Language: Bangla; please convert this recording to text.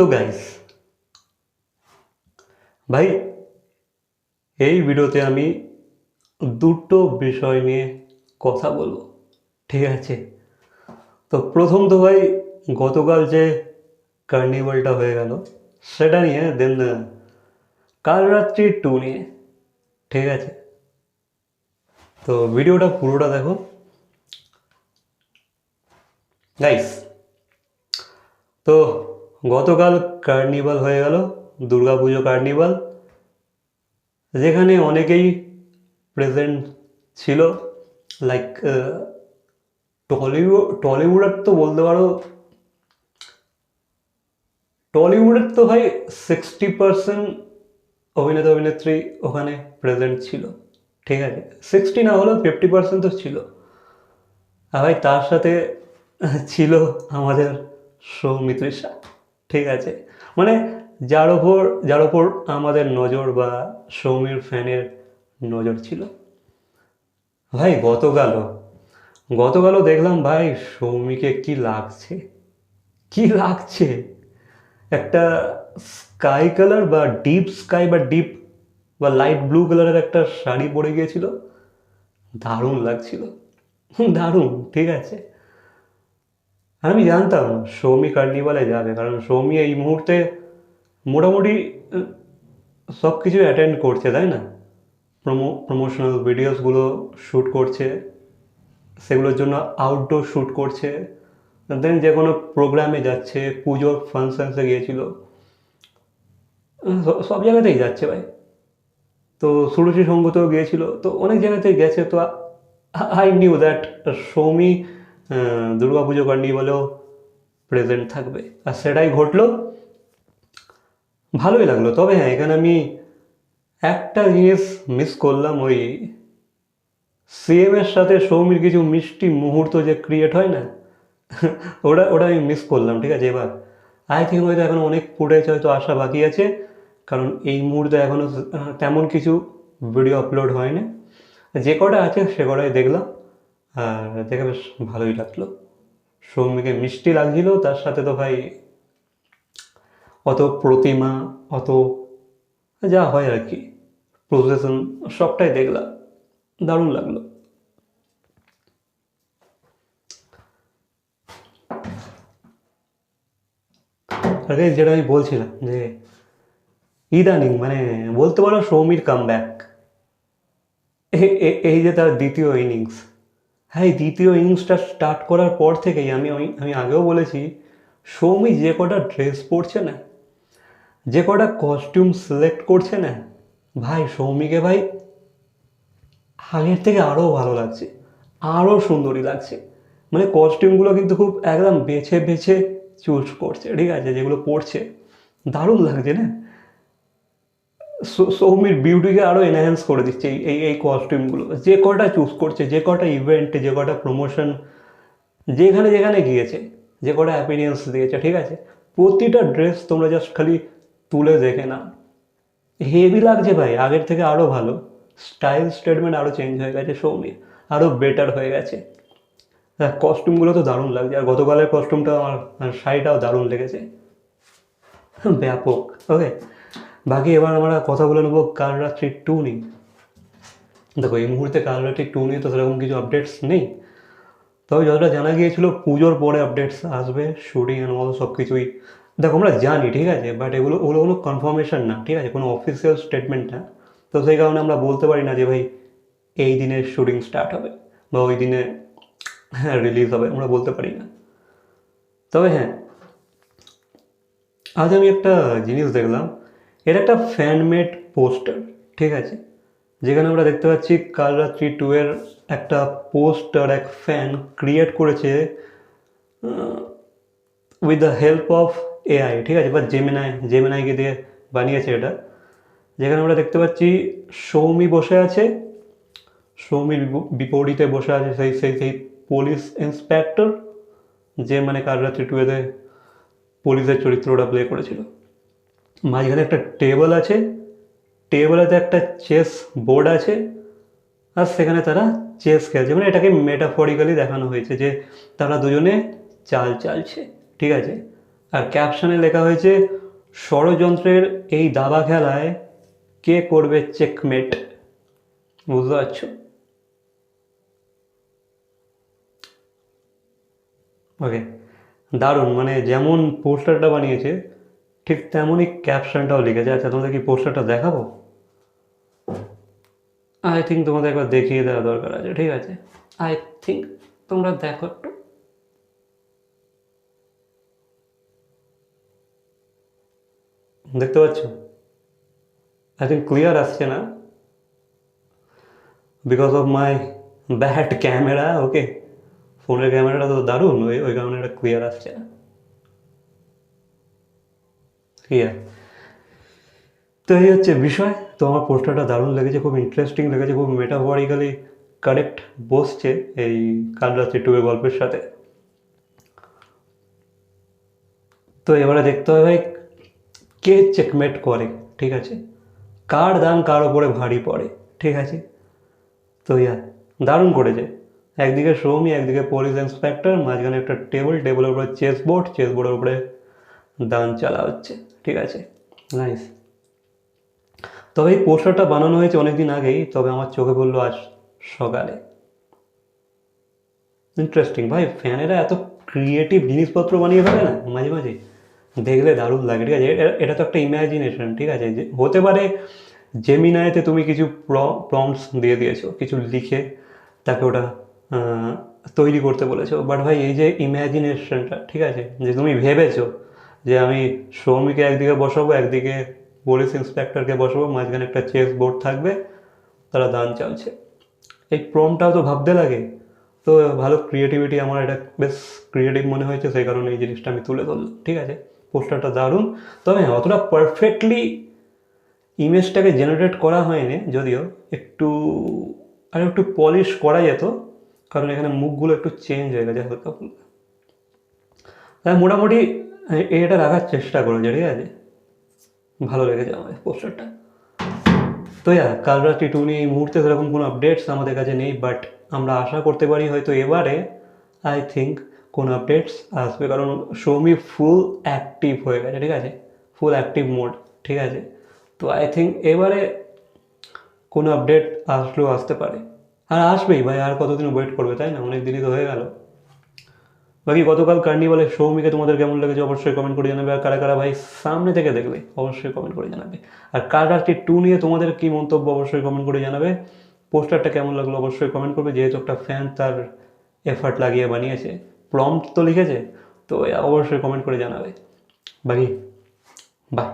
তো গাইস ভাই, এই ভিডিওতে আমি দুটো বিষয় নিয়ে কথা বলব, ঠিক আছে? তো প্রথম তো ভাই, গতকাল যে কার্নিভালটা হয়ে গেল, সেটা নিয়ে দেন কাল রাত্রি টু নিয়ে, ঠিক আছে? তো ভিডিওটা পুরোটা দেখো। গাইস তো গতকাল কার্নিভাল হয়ে গেল, দুর্গাপুজো কার্নিভাল, যেখানে অনেকেই প্রেজেন্ট ছিল লাইক টলিউড টলিউডের তো বলতে পারো টলিউডের তো ভাই সিক্সটি পার্সেন্ট অভিনেতা অভিনেত্রী ওখানে প্রেজেন্ট ছিল, ঠিক আছে? সিক্সটি না হলেও ফিফটি পার্সেন্ট তো ছিল। আর ভাই তার সাথে ছিল আমাদের সৌমিত্রিষা ঠিক আছে? মানে যার ওপর যার ওপর আমাদের নজর বা সৌমির ফ্যানের নজর ছিল। ভাই, গতকালও। গতকালও দেখলাম, ভাই, সৌমিকে কি লাগছে? কি লাগছে? একটা স্কাই কালার বা ডিপ স্কাই বা ডিপ বা লাইট ব্লু কালারের একটা শাড়ি পরে গিয়েছিল। দারুণ লাগছিল। দারুণ, ঠিক আছে? আর আমি জানতাম সৌমি কার্নিভালে যাবে, কারণ সৌমি এই মুহূর্তে মোটামুটি সব কিছু অ্যাটেন্ড করছে, তাই না? প্রমো প্রমোশনাল ভিডিওসগুলো শ্যুট করছে, সেগুলোর জন্য আউটডোর শ্যুট করছে দেন যে কোনো প্রোগ্রামে যাচ্ছে, পুজোর ফাংশনসে গিয়েছিল সব জায়গাতেই যাচ্ছে ভাই। তো সুরুচি সঙ্গতেও গিয়েছিল, তো অনেক জায়গাতেই গেছে, তো I knew that Soumi Durga Puja কার্নিভালেও present থাকবে। আর সেটাই ঘটলো। ভালোই লাগল। তবে হ্যাঁ এখানে আমি একটা জিনিস মিস করলাম ওই সিএমের সাথে সৌমির কিছু মিষ্টি মুহূর্ত যে ক্রিয়েট হয় না, ওটা ওটা আমি মিস করলাম, ঠিক আছে? এবার আই থিঙ্ক হয়তো এখন অনেক ফুটেজ হয়তো আসা বাকি আছে, কারণ এই মুহূর্তে এখনও তেমন কিছু ভিডিও আপলোড হয়নি। যে কটা আছে সে কটাই দেখলাম। আর দেখে বেশ ভালোই লাগল। সৌমিকে মিষ্টি লাগছিল, তার সাথে তো ভাই অত প্রতিমা, অত যা হয় আর কি প্রসেশন সবটাই দেখলাম, দারুণ লাগল। আরে যেটা আমি বলছিলাম যে ইদানিং মানে বলতে পারো সৌমির কাম ব্যাক এই যে তার দ্বিতীয় ইনিংস হ্যাঁ এই দ্বিতীয় ইনিংসটা স্টার্ট করার পর থেকেই আমি আমি- আগেও বলেছি, সৌমি যে কটা ড্রেস পরছে না, যে কটা কস্টিউম সিলেক্ট করছে না, ভাই সৌমিকে ভাই আগের থেকে আরও ভালো লাগছে আরও সুন্দরী লাগছে। মানে কস্টিউমগুলো কিন্তু খুব একদম বেছে বেছে চুজ করছে, ঠিক আছে, যেগুলো পড়ছে দারুণ লাগছে না? সৌমির বিউটিকে আরও এনহ্যান্স করে দিচ্ছে এই এই কস্টিউমগুলো যে কটা চুজ করছে, যে কটা ইভেন্ট যে কটা প্রমোশন যেখানে যেখানে গিয়েছে, যে কটা অ্যাপিনিয়েন্স দিয়েছে, ঠিক আছে? প্রতিটা ড্রেস তোমরা জাস্ট খালি তুলে দেখে না হেভি লাগছে ভাই, আগের থেকে আরও ভালো। স্টাইল স্টেটমেন্ট আরও চেঞ্জ হয়ে গেছে, সৌমির। আরও বেটার হয়ে গেছে। হ্যাঁ কস্টিউমগুলো তো দারুণ লাগছে। আর গতকালের কস্টিউমটা আমার শাড়িটাও দারুণ লেগেছে। ব্যাপক ওকে বাকি এবার আমরা কথা বলে নেব কাল রাত্রি টু নিয়ে। দেখো, এই মুহূর্তে কাল রাত্রি টু নিয়ে তো সেরকম কিছু আপডেটস নেই। তবে যতটা জানা গিয়েছিল, পুজোর পরে আপডেটস আসবে শুটিং অ্যান্ড অল সব কিছুই দেখো, আমরা জানি, ঠিক আছে? বাট এগুলো, ওগুলো কোনো কনফার্মেশন না, ঠিক আছে? কোনো অফিসিয়াল স্টেটমেন্ট না। তো সেই কারণে আমরা বলতে পারি না যে, ভাই, এই দিনে শুটিং স্টার্ট হবে বা ওই দিনে হ্যাঁ রিলিজ হবে, আমরা বলতে পারি না। তবে হ্যাঁ আজ আমি একটা জিনিস দেখলাম। এটা একটা ফ্যানমেড পোস্টার ঠিক আছে? যেখানে আমরা দেখতে পাচ্ছি কাল রাত্রি টু এর একটা পোস্টার এক ফ্যান ক্রিয়েট করেছে with the help of AI ঠিক আছে? বা জেমিনাই জেমিনাইকে দিয়ে বানিয়েছে এটা। যেখানে আমরা দেখতে পাচ্ছি সৌমি বসে আছে সৌমির বিপরীতে বসে আছে সেই সেই সেই পুলিশ ইন্সপেক্টর যে মানে কাল রাত্রি টুয়েতে পুলিশের চরিত্রটা প্লে করেছিল। মাঝখানে একটা টেবিল আছে, টেবিলেতে একটা চেস বোর্ড আছে, আর সেখানে তারা চেস খেলছে। মানে এটাকে মেটাফরিক্যালি দেখানো হয়েছে যে তারা দুজনে চাল চালছে, ঠিক আছে? আর ক্যাপশনে লেখা হয়েছে, ষড়যন্ত্রের এই দাবা খেলায় কে করবে চেকমেট বুঝতে পারছ? ওকে দারুণ। মানে যেমন পোস্টারটা বানিয়েছে ঠিক তেমনই ক্যাপশনটাও লিখেছে। আচ্ছা তোমাদের কি পোস্টারটা দেখাবো? আই থিঙ্ক তোমাদের একবার দেখিয়ে দেওয়া দরকার আছে, ঠিক আছে? আই থিঙ্ক তোমরা দেখো একটু। দেখতে পাচ্ছ? আই থিঙ্ক ক্লিয়ার আসছে না? Because of my bad camera okay ফোনের ক্যামেরাটা তো দারুণ, ওই ওই কারণে এটা ক্লিয়ার আসছে না। ক্লিয়ার তো এই হচ্ছে বিষয়। তো আমার পোস্টারটা দারুণ লেগেছে, খুব ইন্টারেস্টিং লেগেছে, খুব মেটাফরিক্যালি কারেক্ট বসছে এই কাল রাত্রি টুয়ের গল্পের সাথে। তো এবারে দেখতে হবে কে চেকমেট করে, ঠিক আছে? কার দাম কার ওপরে ভারী পড়ে, ঠিক আছে? তো ইয়া, দারুণ করেছে। একদিকে সৌমি, একদিকে পুলিশ ইন্সপেক্টর মাঝখানে একটা টেবিল টেবিলের উপরে চেস বোর্ড চেস বোর্ডের উপরে দান চালা হচ্ছে, ঠিক আছে? নাইস তবে এই পোস্টারটা বানানো হয়েছে অনেকদিন আগেই, তবে আমার চোখে পড়ল আজ সকালে। ইন্টারেস্টিং ভাই, ফ্যানেরা এত ক্রিয়েটিভ জিনিসপত্র বানিয়ে ফেলে না, মাঝে মাঝে। দেখলে দারুণ লাগে, ঠিক আছে? এটা- তো একটা ইমাজিনেশন ঠিক আছে? যে, হতে পারে জেমিনাইতে তুমি কিছু প্রম্পটস দিয়ে দিয়েছ, কিছু লিখে তাকে ওটা তৈরি করতে বলেছ। বাট ভাই, এই যে ইমাজিনেশনটা ঠিক আছে? যে তুমি ভেবেছো যে আমি সৌমিকে একদিকে বসাবো, একদিকে পুলিশ ইন্সপেক্টরকে বসাবো, মাঝখানে একটা চেস বোর্ড থাকবে, তারা দান চালছে এই প্রমটাও তো ভাবতে লাগে। তো ভালো ক্রিয়েটিভিটি আমার এটা বেশ ক্রিয়েটিভ মনে হয়েছে, সেই কারণে এই জিনিসটা আমি তুলে ধরলাম, ঠিক আছে? পোস্টারটা দারুণ। তবে হ্যাঁ অতটা পারফেক্টলি ইমেজটাকে জেনারেট করা হয়নি, যদিও একটু, আর একটু পলিশ করা যেত, কারণ এখানে মুখগুলো একটু চেঞ্জ হয়ে গেছে হালকা ফুলকা তাই মোটামুটি এ- এটা রাখার চেষ্টা করেছে ঠিক আছে? ভালো লেগেছে আমার পোস্টারটা। তো ইয়া কাল রাত্রি টু নিয়ে এই মুহূর্তে সেরকম কোনো আপডেটস আমাদের কাছে নেই বাট আমরা আশা করতে পারি হয়তো এবারে আই থিঙ্ক কোনো আপডেটস আসবে, কারণ সৌমি ফুল অ্যাক্টিভ হয়ে গেছে, ঠিক আছে? ফুল অ্যাক্টিভ মোড ঠিক আছে? তো আই থিঙ্ক এবারে কোনো আপডেট আসলেও আসতে পারে। আর আসবেই ভাই, আর কতদিন ওয়েট করবে, তাই না? অনেক দিনই তো হয়ে গেল। বাকি গতকাল কার্নিভালের সৌমিকে তোমাদের কেমন লেগেছে অবশ্যই কমেন্ট করে জানাবে, আর কারা কারা ভাই সামনে থেকে দেখবে, অবশ্যই কমেন্ট করে জানাবে। আর কার কি টু নিয়ে তোমাদের কি মন্তব্য অবশ্যই কমেন্ট করে জানাবে। পোস্টারটা কেমন লাগল অবশ্যই কমেন্ট করবে, যেহেতু একটা ফ্যান তার এফার্ট লাগিয়ে বানিয়েছে। প্রম্পট তো লিখেছে, তো অবশ্যই কমেন্ট করে জানাবে। বাকি বাই